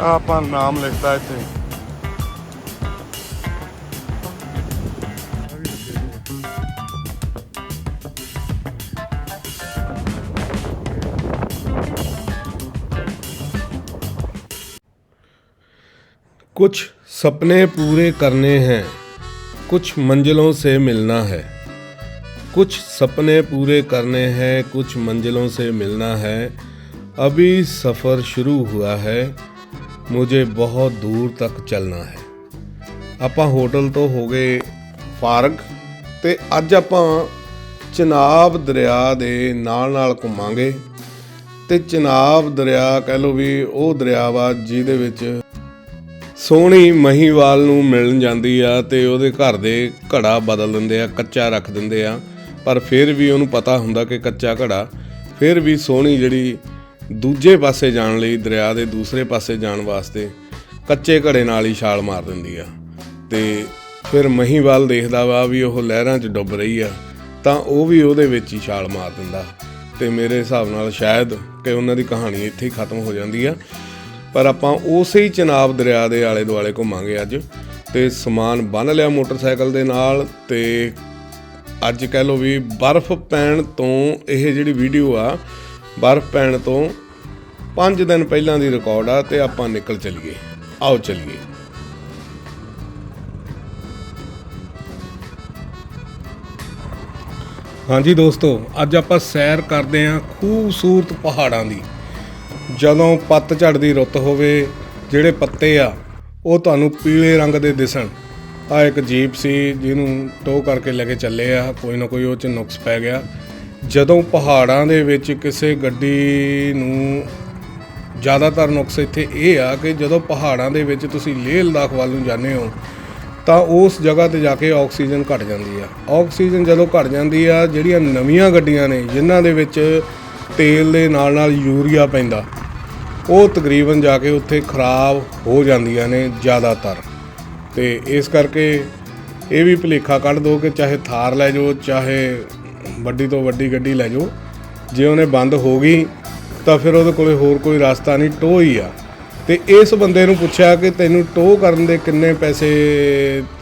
आप नाम लिखता है इतने। कुछ सपने पूरे करने हैं, कुछ मंजिलों से मिलना है। कुछ सपने पूरे करने हैं, कुछ मंजिलों से मिलना है। अभी सफ़र शुरू हुआ है ਮੁਝੇ ਬਹੁਤ ਦੂਰ ਤੱਕ ਚੱਲਣਾ ਹੈ ਆਪਾਂ ਹੋਟਲ ਤੋਂ ਹੋ ਗਏ ਫਾਰਗ ਤੇ ਅੱਜ ਆਪਾਂ ਚਨਾਬ ਦਰਿਆ ਦੇ ਨਾਲ ਨਾਲ ਘੁੰਮਾਂਗੇ ਤੇ ਚਨਾਬ ਦਰਿਆ ਕਹਿ ਲੋ ਵੀ ਉਹ ਦਰਿਆ ਵਾ ਜਿਹਦੇ ਵਿੱਚ ਸੋਹਣੀ ਮਹੀਵਾਲ ਨੂੰ ਮਿਲਣ ਜਾਂਦੀ ਆ ਤੇ ਉਹਦੇ ਘਰ ਦੇ ਘੜਾ ਬਦਲ ਦਿੰਦੇ ਆ ਕੱਚਾ ਰੱਖ ਦਿੰਦੇ ਆ ਪਰ ਫਿਰ ਵੀ ਉਹਨੂੰ ਪਤਾ ਹੁੰਦਾ ਕਿ ਕੱਚਾ ਘੜਾ ਫਿਰ ਵੀ ਸੋਹਣੀ ਜਿਹੜੀ ਦੂਜੇ ਪਾਸੇ ਜਾਣ ਲਈ ਦਰਿਆ ਦੇ ਦੂਸਰੇ ਪਾਸੇ ਜਾਣ ਵਾਸਤੇ ਕੱਚੇ ਘੜੇ ਨਾਲ ਹੀ ਛਾਲ ਮਾਰ ਦਿੰਦੀ ਆ। ਤੇ ਫਿਰ ਮਹੀਵਾਲ ਦੇਖਦਾ ਵਾ ਵੀ ਉਹ ਲਹਿਰਾਂ 'ਚ ਡੁੱਬ ਰਹੀ ਆ, ਤਾਂ ਉਹ ਵੀ ਉਹਦੇ ਵਿੱਚ ਹੀ ਛਾਲ ਮਾਰ ਦਿੰਦਾ। ਤੇ ਮੇਰੇ ਹਿਸਾਬ ਨਾਲ ਸ਼ਾਇਦ ਕਿ ਉਹਨਾਂ ਦੀ ਕਹਾਣੀ ਇੱਥੇ ਹੀ ਖਤਮ ਹੋ ਜਾਂਦੀ ਆ। ਪਰ ਆਪਾਂ ਉਸੇ ਹੀ ਚਨਾਬ ਦਰਿਆ ਦੇ ਆਲੇ ਦੁਆਲੇ ਘੁੰਮਾਂਗੇ ਅੱਜ ਤੇ ਸਮਾਨ ਬੰਨ ਲਿਆ ਮੋਟਰਸਾਈਕਲ ਦੇ ਨਾਲ ਤੇ ਅੱਜ ਕਹਿ ਲਓ ਵੀ ਬਰਫ਼ ਪੈਣ ਤੋਂ ਇਹ ਜਿਹੜੀ ਵੀਡੀਓ ਆ ਬਰਫ਼ ਪੈਣ ਤੋਂ 5 ਦਿਨ ਪਹਿਲਾਂ ਦੀ ਰਿਕਾਰਡ ਆ ਤੇ ਆਪਾਂ ਨਿਕਲ ਚਲੀਏ। ਆਓ ਚਲੀਏ। ਹਾਂਜੀ ਦੋਸਤੋ, ਅੱਜ ਆਪਾਂ ਸੈਰ ਕਰਦੇ ਆਂ ਖੂਬਸੂਰਤ ਪਹਾੜਾਂ ਦੀ। ਜਦੋਂ ਪੱਤਝੜ ਦੀ ਰੁੱਤ ਹੋਵੇ, ਜਿਹੜੇ ਪੱਤੇ ਆ, ਉਹ ਤੁਹਾਨੂੰ ਪੀਲੇ ਰੰਗ ਦੇ ਦਿਸਣ। ਆ ਇੱਕ ਜੀਪ ਸੀ, ਜਿਹਨੂੰ ਟੋ ਕਰਕੇ ਲੈ ਕੇ ਚੱਲੇ ਆ, ਕੋਈ ਨਾ ਕੋਈ ਉਹ ਚ ਨੁਕਸ ਪੈ ਗਿਆ। ਜਦੋਂ ਪਹਾੜਾਂ ਦੇ ਵਿੱਚ ਕਿਸੇ ਗੱਡੀ ਨੂੰ ਜ਼ਿਆਦਾਤਰ ਨੁਕਸ ਇੱਥੇ ਇਹ ਆ ਕਿ ਜਦੋਂ ਪਹਾੜਾਂ ਦੇ ਵਿੱਚ ਤੁਸੀਂ ਲੇਹ ਲਦਾਖ ਵੱਲ ਨੂੰ ਜਾਂਦੇ ਹੋ, ਤਾਂ ਉਸ ਜਗ੍ਹਾ ਤੇ ਜਾ ਕੇ ਆਕਸੀਜਨ ਘਟ ਜਾਂਦੀ ਆ। ਆਕਸੀਜਨ ਜਦੋਂ ਘਟ ਜਾਂਦੀ ਆ, ਜਿਹੜੀਆਂ ਨਵੀਆਂ ਗੱਡੀਆਂ ਨੇ, ਜਿਨ੍ਹਾਂ ਦੇ ਵਿੱਚ ਤੇਲ ਦੇ ਨਾਲ ਨਾਲ ਯੂਰੀਆ ਪੈਂਦਾ, ਉਹ ਤਕਰੀਬਨ ਜਾ ਕੇ ਉੱਥੇ ਖਰਾਬ ਹੋ ਜਾਂਦੀਆਂ ਨੇ ਜ਼ਿਆਦਾਤਰ। ਤੇ ਇਸ ਕਰਕੇ ਇਹ ਵੀ ਭੁਲੇਖਾ ਕੱਢ ਦੋ ਕਿ ਚਾਹੇ ਥਾਰ ਲੈ ਜਾਓ, ਚਾਹੇ ਵੱਡੀ ਤੋਂ ਵੱਡੀ ਗੱਡੀ ਲੈ ਜਾਓ। ਜੇ ਉਹਨੇ ਬੰਦ ਹੋ ਗਈ ਤਾਂ ਫਿਰ ਉਹਦੇ ਕੋਲੇ ਹੋਰ ਕੋਈ ਰਸਤਾ ਨਹੀਂ ਟੋ ਹੀ ਆ। ਤੇ ਇਸ ਬੰਦੇ ਨੂੰ ਪੁੱਛਿਆ ਕਿ ਤੈਨੂੰ ਟੋ ਕਰਨ ਦੇ ਕਿੰਨੇ ਪੈਸੇ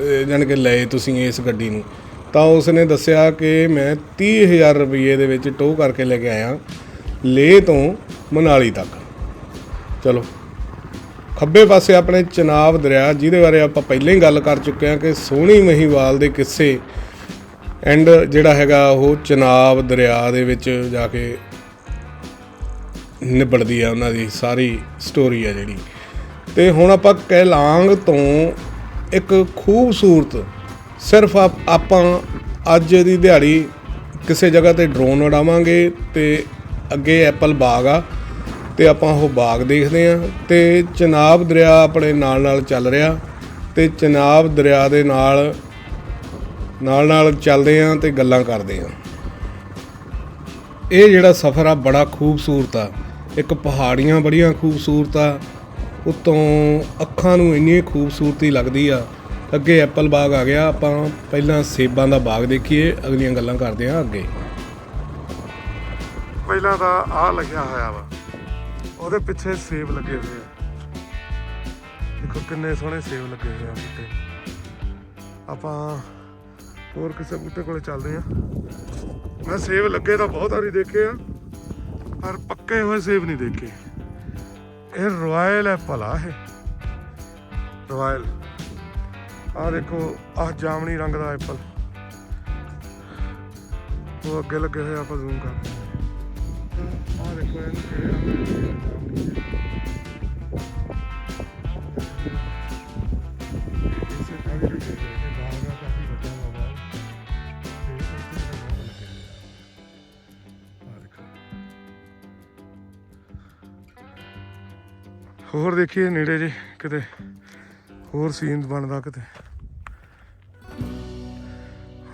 ਅਹ, ਜਾਣੀ ਕਿ ਲਏ ਤੁਸੀਂ ਇਸ ਗੱਡੀ ਨੂੰ? ਤਾਂ ਉਸਨੇ ਦੱਸਿਆ ਕਿ ਮੈਂ 30000 ਰੁਪਏ ਦੇ ਵਿੱਚ ਟੋ ਕਰਕੇ ਲੈ ਕੇ ਆਇਆ ਲੇਹ ਤੋਂ ਮਨਾਲੀ ਤੱਕ। ਚਲੋ ਖੱਬੇ ਪਾਸੇ ਆਪਣੇ ਚਨਾਬ ਦਰਿਆ ਜਿਹਦੇ ਬਾਰੇ ਆਪਾਂ ਪਹਿਲਾਂ ਹੀ ਗੱਲ ਕਰ ਚੁੱਕੇ ਹਾਂ ਕਿ ਸੋਹਣੀ ਮਹੀਵਾਲ ਦੇ ਕਿੱਸੇ ਐਂਡ ਜਿਹੜਾ ਹੈਗਾ ਉਹ ਚਨਾਬ ਦਰਿਆ ਦੇ ਵਿੱਚ ਜਾ ਕੇ ਨਿਬੜਦੀ ਆ ਉਹਨਾਂ ਦੀ ਸਾਰੀ ਸਟੋਰੀ ਆ ਜਿਹੜੀ। ਤੇ ਹੁਣ ਆਪਾਂ ਕੈਲਾਂਗ ਤੋਂ ਇੱਕ ਖੂਬਸੂਰਤ ਸਿਰਫ ਆਪ- ਆਪਾਂ ਅੱਜ ਦੀ ਦਿਹਾੜੀ ਕਿਸੇ ਜਗ੍ਹਾ ਤੇ ਡਰੋਨ ਉਡਾਵਾਂਗੇ ਤੇ ਅੱਗੇ ਐਪਲ ਬਾਗ ਆ, ਤੇ ਆਪਾਂ ਉਹ ਬਾਗ ਦੇਖਦੇ ਆ। ਤੇ ਚਨਾਬ ਦਰਿਆ ਆਪਣੇ ਨਾਲ ਨਾਲ ਚੱਲ ਰਿਹਾ ਤੇ ਚਨਾਬ ਦਰਿਆ ਦੇ ਨਾਲ ਨਾਲ ਨਾਲ ਚੱਲਦੇ ਆ ਤੇ ਗੱਲਾਂ ਕਰਦੇ ਆ। ਇਹ ਜਿਹੜਾ ਸਫ਼ਰ ਆ ਬੜਾ ਖੂਬਸੂਰਤ ਆ। ਇੱਕ ਪਹਾੜੀਆਂ ਬੜੀਆਂ ਖੂਬਸੂਰਤ ਆ। ਉਤੋਂ ਅੱਖਾਂ ਨੂੰ ਇੰਨੀ ਖੂਬਸੂਰਤੀ ਲੱਗਦੀ ਆ। ਅੱਗੇ ਐਪਲ ਬਾਗ ਆ ਗਿਆ। ਆਪਾਂ ਪਹਿਲਾਂ ਸੇਬਾਂ ਦਾ ਬਾਗ ਦੇਖੀਏ। ਅਗਲੀਆਂ ਗੱਲਾਂ ਕਰਦੇ ਆ ਅੱਗੇ। ਪਹਿਲਾਂ ਤਾਂ ਆ ਲੱਗਿਆ ਹੋਇਆ ਵਾ। ਉਹਦੇ ਪਿੱਛੇ ਸੇਬ ਲੱਗੇ ਹੋਏ ਆ। ਦੇਖੋ ਕਿੰਨੇ ਸੋਹਣੇ ਸੇਬ ਲੱਗੇ ਹੋਏ ਆ ਬੂਟੇ। ਆਪਾਂ ਹੋਰ ਕਿਸੇ ਬੂਟੇ ਕੋਲੇ ਚੱਲਦੇ ਆ। ਮੈਂ ਸੇਬ ਲੱਗੇ ਤਾਂ ਬਹੁਤ ਵਾਰੀ ਦੇਖੇ ਆ, ਪਰ ਪੱਕੇ ਹੋਏ ਸੇਬ ਨਹੀਂ ਦੇਖੇ। ਇਹ ਰਾਇਲ ਐਪਲ ਆ ਇਹ। ਰਾਇਲ ਆ ਦੇਖੋ, ਆਹ ਜਾਮਣੀ ਰੰਗ ਦਾ ਐਪਲ ਉਹ ਅੱਗੇ ਲੱਗੇ ਹੋਏ ਆਪਾਂ ਜ਼ੂਮ ਕਰਦੇ ਆ। ਦੇਖੋ, ਇਹਨੂੰ ਕਿਹੜੇ ਰੰਗ ਦੇ ਲੱਗੇ ਹੋਰ ਦੇਖੀਏ ਨੇੜੇ ਜੇ ਕਿਤੇ ਹੋਰ ਸੀਨ ਬਣਦਾ ਕਿਤੇ।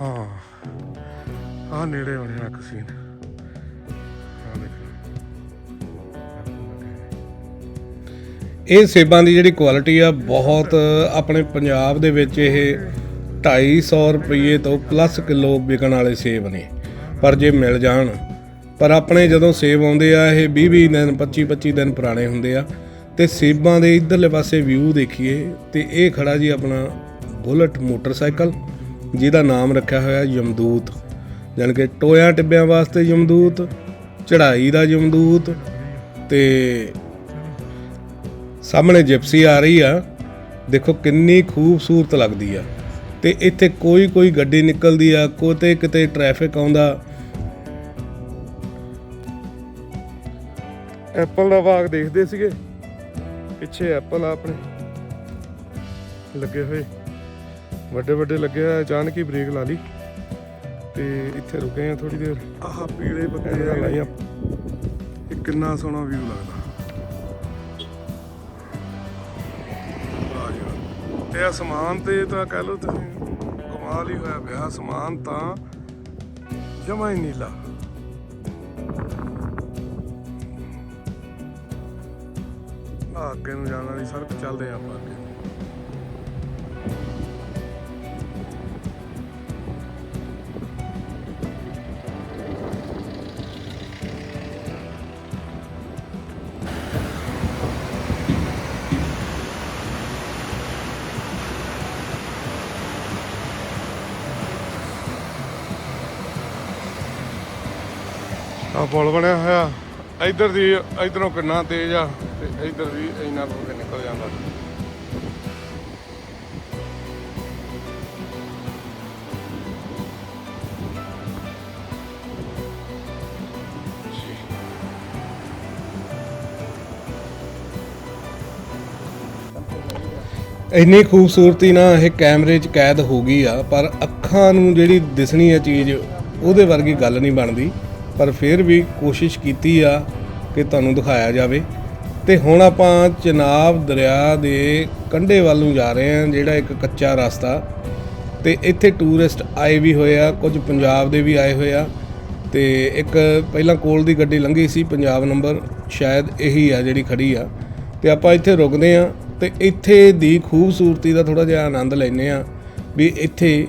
ਹਾਂ ਆ ਨੇੜੇ ਬਣਿਆ ਇੱਕ ਸੀਨ ਇਹ ਸੇਬਾਂ ਦੀ ਜਿਹੜੀ ਕੁਆਲਿਟੀ ਆ, ਬਹੁਤ ਆਪਣੇ ਪੰਜਾਬ ਦੇ ਵਿੱਚ ਇਹ 250 ਰੁਪਏ ਤੋਂ ਪਲੱਸ ਕਿਲੋ ਵਿਕਣ ਵਾਲੇ ਸੇਬ ਨੇ। ਪਰ ਜੇ ਮਿਲ ਜਾਣ, ਪਰ ਆਪਣੇ ਜਦੋਂ ਸੇਬ ਆਉਂਦੇ ਆ, ਇਹ 20 20 ਦਿਨ 25 25 ਦਿਨ ਪੁਰਾਣੇ ਹੁੰਦੇ ਆ। ਤੇ ਸੇਬਾਂ ਦੇ ਇਧਰਲੇ ਪਾਸੇ ਵਿਊ ਦੇਖੀਏ ਤੇ ਇਹ ਖੜਾ ਜੀ ਆਪਣਾ ਬੁਲਟ ਮੋਟਰਸਾਈਕਲ, ਜਿਹਦਾ ਨਾਮ ਰੱਖਿਆ ਹੋਇਆ ਯਮਦੂਤ। ਜਾਣੀ ਕਿ ਟੋਇਆ ਟਿੱਬਿਆਂ ਵਾਸਤੇ ਯਮਦੂਤ, ਚੜ੍ਹਾਈ ਦਾ ਯਮਦੂਤ ਤੇ ਸਾਹਮਣੇ ਜਿਪਸੀ ਆ ਰਹੀ ਆ। ਦੇਖੋ ਕਿੰਨੀ ਖੂਬਸੂਰਤ ਲੱਗਦੀ ਆ। ਤੇ ਇੱਥੇ ਕੋਈ ਕੋਈ ਗੱਡੀ ਨਿਕਲਦੀ ਆ, ਕੋਤੇ ਕਿਤੇ ਟ੍ਰੈਫਿਕ ਆਉਂਦਾ। ਐਪਲ ਦਾ ਬਾਗ ਦੇਖਦੇ ਸੀਗੇ। ਪਿੱਛੇ ਐਪਲ ਆ ਆਪਣੇ। ਲੱਗੇ ਹੋਏ। ਵੱਡੇ ਵੱਡੇ ਲੱਗੇ ਆ ਅਚਾਨਕ ਹੀ ਬ੍ਰੇਕ ਲਾ ਲਈ। ਤੇ ਇੱਥੇ ਰੁਕੇ ਆ ਥੋੜੀ ਦੇਰ। ਆਹ ਪੀਲੇ ਬੱਤੇ ਆ। ਲਾਈਆਂ ਇਹ ਕਿੰਨਾ ਸੋਹਣਾ ਵਿਊ ਲੱਗਦਾ। ਇਹ ਅਸਮਾਨ ਤੇ ਤਾਂ ਕਹਿ ਲਓ ਤੁਸੀਂ ਕਮਾਲ ਹੀ ਹੋਇਆ ਪਿਆ। ਅਸਮਾਨ ਤਾਂ ਜਮਾ ਹੀ ਨੀਲਾ। ਅੱਗੇ ਨੂੰ ਜਾਣ ਵਾਲੀ ਸੜਕ ਚੱਲਦੇ ਆ ਆਪਾਂ ਅੱਗੇ। ਆ ਪੁਲ ਬਣਿਆ ਹੋਇਆ। ਇੱਧਰ ਦੀ, ਇਧਰੋਂ ਕਿੰਨਾ ਤੇਜ਼ ਆ। ਇੱਧਰ ਵੀ ਇੰਨਾ ਕੁ ਕੇ ਨਿਕਲ ਜਾਂਦਾ। ਇੰਨੀ ਖੂਬਸੂਰਤੀ ਨਾਲ ਇਹ ਕੈਮਰੇ 'ਚ ਕੈਦ ਹੋ ਗਈ ਆ, ਪਰ ਅੱਖਾਂ ਨੂੰ ਜਿਹੜੀ ਦਿਸਣੀ ਆ ਚੀਜ਼, ਉਹਦੇ ਵਰਗੀ ਗੱਲ ਨਹੀਂ ਬਣਦੀ। ਪਰ ਫਿਰ ਵੀ ਕੋਸ਼ਿਸ਼ ਕੀਤੀ ਆ ਕਿ ਤੁਹਾਨੂੰ ਦਿਖਾਇਆ ਜਾਵੇ। ਤੇ ਹੁਣ ਆਪਾਂ ਚਨਾਬ ਦਰਿਆ ਦੇ ਕੰਢੇ ਵੱਲ ਨੂੰ ਜਾ ਰਹੇ ਹਾਂ, ਜਿਹੜਾ ਇੱਕ ਕੱਚਾ ਰਸਤਾ। ਤੇ ਇੱਥੇ ਟੂਰਿਸਟ ਆਏ ਵੀ ਹੋਏ ਆ, ਕੁਝ ਪੰਜਾਬ ਦੇ ਵੀ ਆਏ ਹੋਏ ਆ। ਤੇ ਇੱਕ ਪਹਿਲਾਂ ਕੋਲ ਦੀ ਗੱਡੀ ਲੰਘੀ ਸੀ, ਪੰਜਾਬ ਨੰਬਰ, ਸ਼ਾਇਦ ਇਹੀ ਆ ਜਿਹੜੀ ਖੜੀ ਆ। ਤੇ ਆਪਾਂ ਇੱਥੇ ਰੁਕਦੇ ਆ ਤੇ ਇੱਥੇ ਦੀ ਖੂਬਸੂਰਤੀ ਦਾ ਥੋੜਾ ਜਿਹਾ ਆਨੰਦ ਲੈਨੇ ਆ ਵੀ ਇੱਥੇ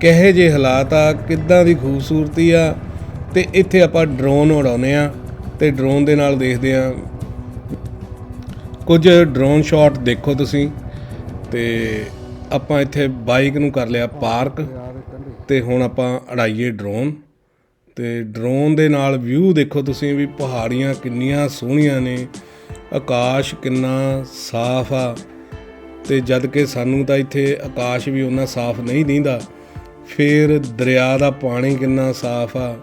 ਕਿਹੇ ਜੇ ਹਾਲਾਤ ਆ, ਕਿੱਦਾਂ ਦੀ ਖੂਬਸੂਰਤੀ ਆ। ਤੇ ਇੱਥੇ ਆਪਾਂ ਡਰੋਨ ਉਡਾਉਨੇ ਆ ਤੇ ਡਰੋਨ ਦੇ ਨਾਲ ਦੇਖਦੇ ਆ ਕੁਝ ਡਰੋਨ ਸ਼ਾਟ ਦੇਖੋ ਤੁਸੀਂ ਤੇ ਆਪਾਂ ਇੱਥੇ ਬਾਈਕ ਨੂੰ ਕਰ ਲਿਆ ਪਾਰਕ ਤੇ ਹੁਣ ਆਪਾਂ ਅੜਾਈਏ ਡਰੋਨ ਤੇ ਡਰੋਨ ਦੇ ਨਾਲ ਵਿਊ ਦੇਖੋ ਤੁਸੀਂ ਵੀ ਪਹਾੜੀਆਂ ਕਿੰਨੀਆਂ ਸੋਹਣੀਆਂ ਨੇ, ਆਕਾਸ਼ ਕਿੰਨਾ ਸਾਫ਼ ਆ ਤੇ ਜਦ ਕਿ ਸਾਨੂੰ ਤਾਂ ਇੱਥੇ ਆਕਾਸ਼ ਵੀ ਉਹਨਾਂ ਸਾਫ਼ ਨਹੀਂ ਦਿੰਦਾ, ਫਿਰ ਦਰਿਆ ਦਾ ਪਾਣੀ ਕਿੰਨਾ ਸਾਫ਼ ਆ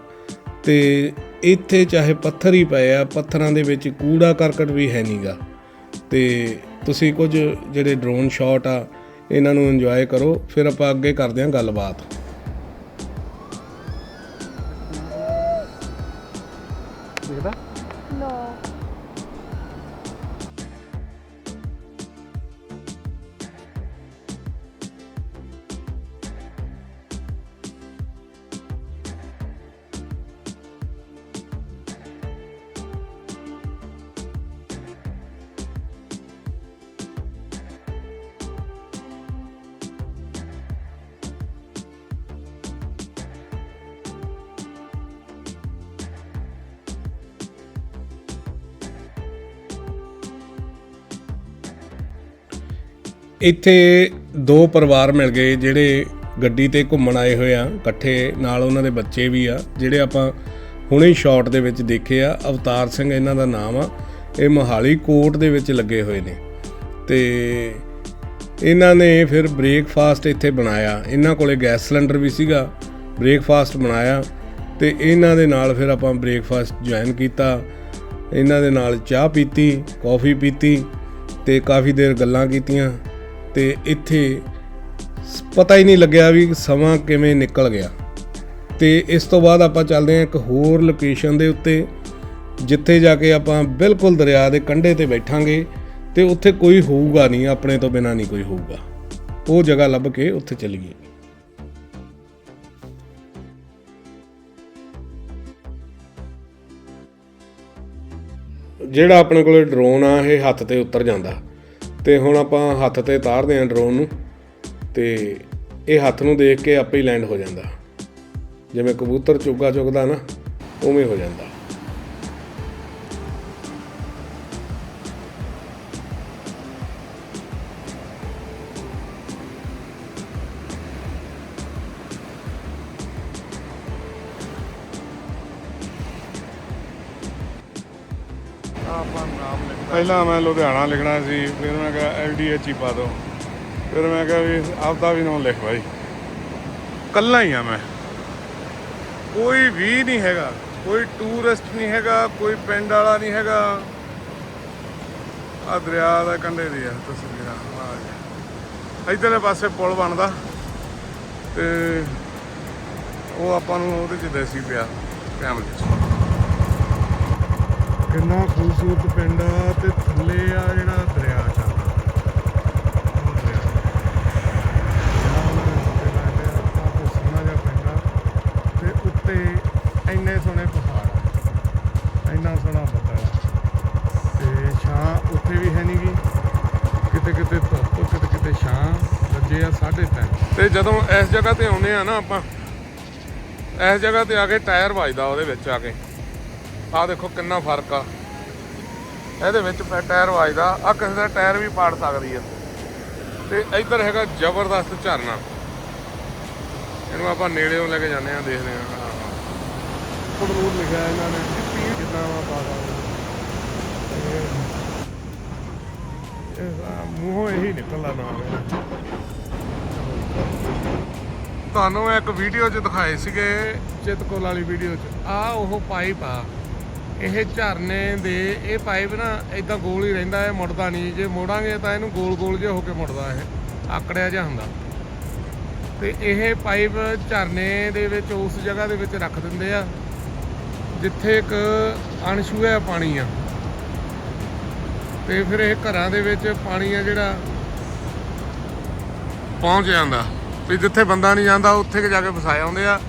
ਤੇ ਇੱਥੇ ਚਾਹੇ ਪੱਥਰ ਹੀ ਪਏ ਆ, ਪੱਥਰਾਂ ਦੇ ਵਿੱਚ ਕੂੜਾ ਕਰਕਟ ਵੀ ਹੈ ਨਹੀਂਗਾ ਤੇ ਤੁਸੀਂ ਕੁਝ ਜਿਹੜੇ ਡਰੋਨ ਸ਼ਾਟ ਆ, ਇਹਨਾਂ ਨੂੰ ਇੰਜੋਏ ਕਰੋ, ਫਿਰ ਆਪਾਂ ਅੱਗੇ ਕਰਦੇ ਹਾਂ ਗੱਲਬਾਤ। ਇੱਥੇ ਦੋ ਪਰਿਵਾਰ ਮਿਲ ਗਏ ਜਿਹੜੇ ਗੱਡੀ ਤੇ ਘੁੰਮਣ ਆਏ ਹੋਏ ਆ, ਇਕੱਠੇ ਨਾਲ ਉਹਨਾਂ ਦੇ ਬੱਚੇ ਵੀ ਆ, ਜਿਹੜੇ ਆਪਾਂ ਹੁਣੇ ਸ਼ਾਟ ਦੇ ਵਿੱਚ ਦੇਖੇ ਆ, ਅਵਤਾਰ ਸਿੰਘ ਇਹਨਾਂ ਦਾ ਨਾਮ ਆ, ਇਹ ਮੋਹਾਲੀ ਕੋਰਟ ਦੇ ਵਿੱਚ ਲੱਗੇ ਹੋਏ ਨੇ। ਤੇ ਇਹਨਾਂ ਨੇ ਫਿਰ ਬ੍ਰੇਕਫਾਸਟ ਇੱਥੇ ਬਣਾਇਆ, ਇਹਨਾਂ ਕੋਲੇ ਗੈਸ ਸਿਲੰਡਰ ਵੀ ਸੀਗਾ, ਬ੍ਰੇਕਫਾਸਟ ਬਣਾਇਆ, ਤੇ ਇਹਨਾਂ ਦੇ ਨਾਲ ਫਿਰ ਆਪਾਂ ਬ੍ਰੇਕਫਾਸਟ ਜੁਆਇਨ ਕੀਤਾ, ਇਹਨਾਂ ਦੇ ਨਾਲ ਚਾਹ ਪੀਤੀ, ਕੌਫੀ ਪੀਤੀ, ਤੇ ਕਾਫੀ ਦੇਰ ਗੱਲਾਂ ਕੀਤੀਆਂ ਤੇ ਇੱਥੇ ਸ- ਪਤਾ ਹੀ ਨਹੀਂ ਲੱਗਿਆ ਵੀ ਸਮਾਂ ਕਿਵੇਂ ਨਿਕਲ ਗਿਆ। ਤੇ ਇਸ ਤੋਂ ਬਾਅਦ ਆਪਾਂ ਚੱਲਦੇ ਹਾਂ ਇੱਕ ਹੋਰ ਲੋਕੇਸ਼ਨ ਦੇ ਉੱਤੇ, ਜਿੱਥੇ ਜਾ ਕੇ ਆਪਾਂ ਬਿਲਕੁਲ ਦਰਿਆ ਦੇ ਕੰਢੇ ਤੇ ਬੈਠਾਂਗੇ ਤੇ ਉੱਥੇ ਕੋਈ ਹੋਊਗਾ ਨਹੀਂ, ਆਪਣੇ ਤੋਂ ਬਿਨਾ ਨਹੀਂ ਕੋਈ ਹੋਊਗਾ। ਉਹ ਜਗ੍ਹਾ ਲੱਭ ਕੇ ਉੱਥੇ ਚੱਲੀਏ। ਜਿਹੜਾ ਆਪਣੇ ਕੋਲੇ ਡਰੋਨ ਆ, ਇਹ ਹੱਥ ਤੇ ਉਤਰ ਜਾਂਦਾ। ਤੇ ਹੁਣ ਆਪਾਂ ਹੱਥ ਤੇ ਤਾਰਦੇ ਆਂ ਡਰੋਨ ਨੂੰ ਤੇ ਇਹ ਹੱਥ ਨੂੰ ਦੇਖ ਕੇ ਆਪੇ ਹੀ ਲੈਂਡ ਹੋ ਜਾਂਦਾ। ਜਿਵੇਂ ਕਬੂਤਰ ਚੁੱਗਾ ਚੁੱਕਦਾ ਨਾ, ਉਵੇਂ ਹੋ ਜਾਂਦਾ। ਆਪਾਂ ਨਾਮ ਲਿਖਦਾ ਪਹਿਲਾਂ ਮੈਂ ਲੁਧਿਆਣਾ ਲਿਖਣਾ ਸੀ ਫਿਰ ਮੈਂ ਕਿਹਾ ਐਲਡੀਐਚ ਹੀ ਪਾ ਦੋ ਫਿਰ ਮੈਂ ਕਿਹਾ ਵੀ ਆਪਦਾ ਵੀ ਨਾਮ ਲਿਖ ਬਾਈ। ਕੱਲਾ ਹੀ ਆ ਮੈਂ। ਕੋਈ ਵੀ ਨਹੀਂ ਹੈਗਾ ਕੋਈ ਟੂਰਿਸਟ ਨਹੀਂ ਹੈਗਾ ਕੋਈ ਪਿੰਡ ਵਾਲਾ ਨਹੀਂ ਹੈਗਾ। ਆ ਦਰਿਆ ਦਾ ਕੰਢੇ ਦੀ ਆ ਤਸਵੀਰਾਂ ਆ ਜੀ। ਇਧਰਲੇ ਪਾਸੇ ਪੁਲ ਬਣਦਾ ਤੇ ਉਹ ਆਪਾਂ ਨੂੰ ਉਹਦੇ ਚ ਦੇਸੀ ਪਿਆ ਕੈਮਰੇ 'ਚ। ਕਿੰਨਾ ਖੂਬਸੂਰਤ ਪਿੰਡ ਆ ਤੇ ਥੱਲੇ ਆ ਜਿਹੜਾ ਦਰਿਆ ਚੱਲਦਾ ਉਹ ਤੇ ਸੋਹਣਾ ਜਿਹਾ ਪਿੰਡ ਆ। ਤੇ ਉੱਤੇ ਇੰਨੇ ਸੋਹਣੇ ਪਹਾੜ ਇੰਨਾ ਸੋਹਣਾ ਬੱਦਲ ਆ। ਤੇ ਛਾਂ ਉੱਥੇ ਵੀ ਹੈ ਨਹੀਂ ਨਹੀਂਗੀ ਕਿਤੇ ਕਿਤੇ ਧੁੱਪ, ਕਿਤੇ ਕਿਤੇ ਛਾਂ, ਵੱਜੇ ਆ 3:30 ਤੇ ਜਦੋਂ ਇਸ ਜਗ੍ਹਾ ਤੇ ਆਉਂਦੇ ਆ ਨਾ ਆਪਾਂ, ਇਸ ਜਗ੍ਹਾ ਤੇ ਆ ਕੇ ਟਾਇਰ ਵੱਜਦਾ ਉਹਦੇ ਵਿੱਚ ਆ ਕੇ। ਆਹ ਦੇਖੋ ਕਿੰਨਾ ਫ਼ਰਕ ਆ। ਇਹਦੇ ਵਿੱਚ ਟਾਇਰ ਵੱਜਦਾ। ਆ ਕਿਸੇ ਦਾ ਟਾਇਰ ਵੀ ਪਾੜ ਸਕਦੀ ਆ। ਤੇ ਇੱਧਰ ਹੈਗਾ ਜ਼ਬਰਦਸਤ ਝਰਨਾ। ਇਹਨੂੰ ਆਪਾਂ ਨੇੜਿਓਂ ਲੈ ਕੇ ਜਾਂਦੇ ਆ ਦੇਖਦੇ ਆ ਫੁੱਟਬੂਰ ਲਿਖਿਆ ਇਹਨਾਂ ਨੇ। ਕਿੰਨਾ ਵਾ ਪਾਦਾ ਇਹ ਮੂੰਹੋਂ ਇਹੀ ਨਿਕਲਦਾ ਨਾਮ ਤੁਹਾਨੂੰ ਇੱਕ ਵੀਡੀਓ 'ਚ ਦਿਖਾਏ ਸੀਗੇ। ਚਿਤਕੋਲ ਵਾਲੀ ਵੀਡੀਓ 'ਚ। ਆ ਉਹ ਪਾਈਪ ਆ। ਇਹ ਝਰਨੇ ਦੇ, ਇਹ ਪਾਈਪ ਨਾ ਇਦਾਂ ਗੋਲ ਹੀ ਰਹਿੰਦਾ ਹੈ ਮੁੜਦਾ ਨਹੀਂ। ਜੇ ਮੋੜਾਂਗੇ ਤਾਂ ਇਹਨੂੰ ਗੋਲ ਗੋਲ ਜਿਹਾ ਹੋ ਕੇ ਮੁੜਦਾ ਇਹ, ਆਕੜਿਆ ਜਿਹਾ ਹੁੰਦਾ। ਤੇ ਇਹ ਪਾਈਪ ਝਰਨੇ ਦੇ ਵਿੱਚ ਉਸ ਜਗ੍ਹਾ ਦੇ ਵਿੱਚ ਰੱਖ ਦਿੰਦੇ ਆ, ਜਿੱਥੇ ਇੱਕ ਅਣਛੂਹਿਆ ਪਾਣੀ ਆ। ਤੇ ਫਿਰ ਇਹ ਘਰਾਂ ਦੇ ਵਿੱਚ ਪਾਣੀ ਆ ਜਿਹੜਾ, ਪਹੁੰਚ ਜਾਂਦਾ। ਵੀ ਜਿੱਥੇ ਬੰਦਾ ਨਹੀਂ ਜਾਂਦਾ, ਉੱਥੇ ਜਾ ਕੇ ਫਸਾਏ ਆਉਂਦੇ ਆ।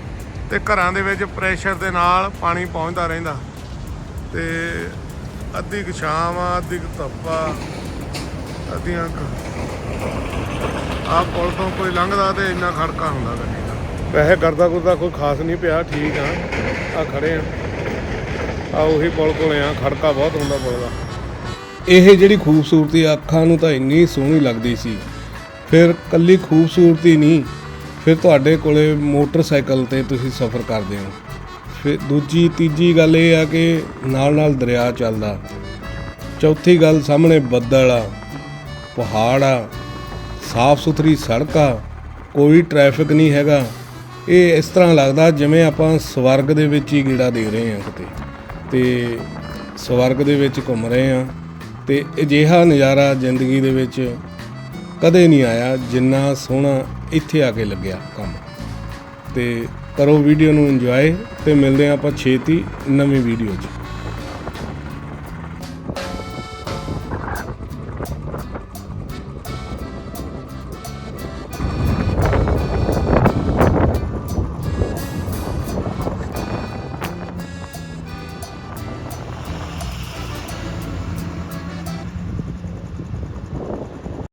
ਤੇ ਘਰਾਂ ਦੇ ਵਿੱਚ ਪ੍ਰੈਸ਼ਰ ਦੇ ਨਾਲ ਪਾਣੀ ਪਹੁੰਚਦਾ ਰਹਿੰਦਾ। ਤੇ ਅੱਧੀ ਕੁ ਸ਼ਾਮ ਆ, ਅੱਧੀ ਕੁ ਧੁੱਪ ਆ, ਅੱਧੀਆਂ ਆ ਪੁਲ ਤੋਂ ਕੋਈ ਲੰਘਦਾ ਤੇ ਇੰਨਾ ਖੜਕਾ ਹੁੰਦਾ ਗੱਡੀ ਦਾ। ਵੈਸੇ ਕਰਦਾ ਕੁਰਦਾ ਕੋਈ ਖਾਸ ਨਹੀਂ ਪਿਆ, ਠੀਕ ਆ ਆ ਖੜੇ ਆ। ਆ ਉਹੀ ਪੁਲ ਕੋਲੇ ਆ, ਖੜਕਾ ਬਹੁਤ ਹੁੰਦਾ ਪੁਲ ਦਾ। ਇਹ ਜਿਹੜੀ ਖੂਬਸੂਰਤੀ ਅੱਖਾਂ ਨੂੰ ਤਾਂ ਇੰਨੀ ਸੋਹਣੀ ਲੱਗਦੀ ਸੀ। ਫਿਰ ਕੱਲੀ ਖੂਬਸੂਰਤੀ ਨਹੀਂ, ਫਿਰ ਤੁਹਾਡੇ ਕੋਲੇ ਮੋਟਰਸਾਈਕਲ ਤੇ ਤੁਸੀਂ ਸਫ਼ਰ ਕਰਦੇ ਹੋ। ਫਿਰ ਦੂਜੀ, ਤੀਜੀ ਗੱਲ ਇਹ ਆ ਕਿ ਨਾਲ ਨਾਲ ਦਰਿਆ ਚੱਲਦਾ। ਚੌਥੀ ਗੱਲ ਸਾਹਮਣੇ ਬੱਦਲ ਆ, ਪਹਾੜ ਆ ਸਾਫ਼ ਸੁਥਰੀ ਸੜਕ ਆ, ਕੋਈ ਟ੍ਰੈਫਿਕ ਨਹੀਂ ਹੈਗਾ। ਇਹ ਇਸ ਤਰ੍ਹਾਂ ਲੱਗਦਾ ਜਿਵੇਂ ਆਪਾਂ ਸਵਰਗ ਦੇ ਵਿੱਚ ਹੀ ਗੇੜਾ ਦੇ ਰਹੇ ਹਾਂ ਕਿਤੇ। ਤੇ ਸਵਰਗ ਦੇ ਵਿੱਚ ਘੁੰਮ ਰਹੇ ਹਾਂ ਤੇ ਅਜਿਹਾ ਨਜ਼ਾਰਾ ਜ਼ਿੰਦਗੀ ਦੇ ਵਿੱਚ ਕਦੇ ਨਹੀਂ ਆਇਆ ਜਿੰਨਾ ਸੋਹਣਾ ਇੱਥੇ ਆ ਕੇ ਲੱਗਿਆ ਕੰਮ। ਤੇ ਕਰੋ ਵੀਡੀਓ ਨੂੰ ਇੰਜੋਏ ਤੇ ਮਿਲਦੇ ਹਾਂ ਆਪਾਂ ਛੇਤੀ ਨਵੀਂ ਵੀਡੀਓ 'ਚ।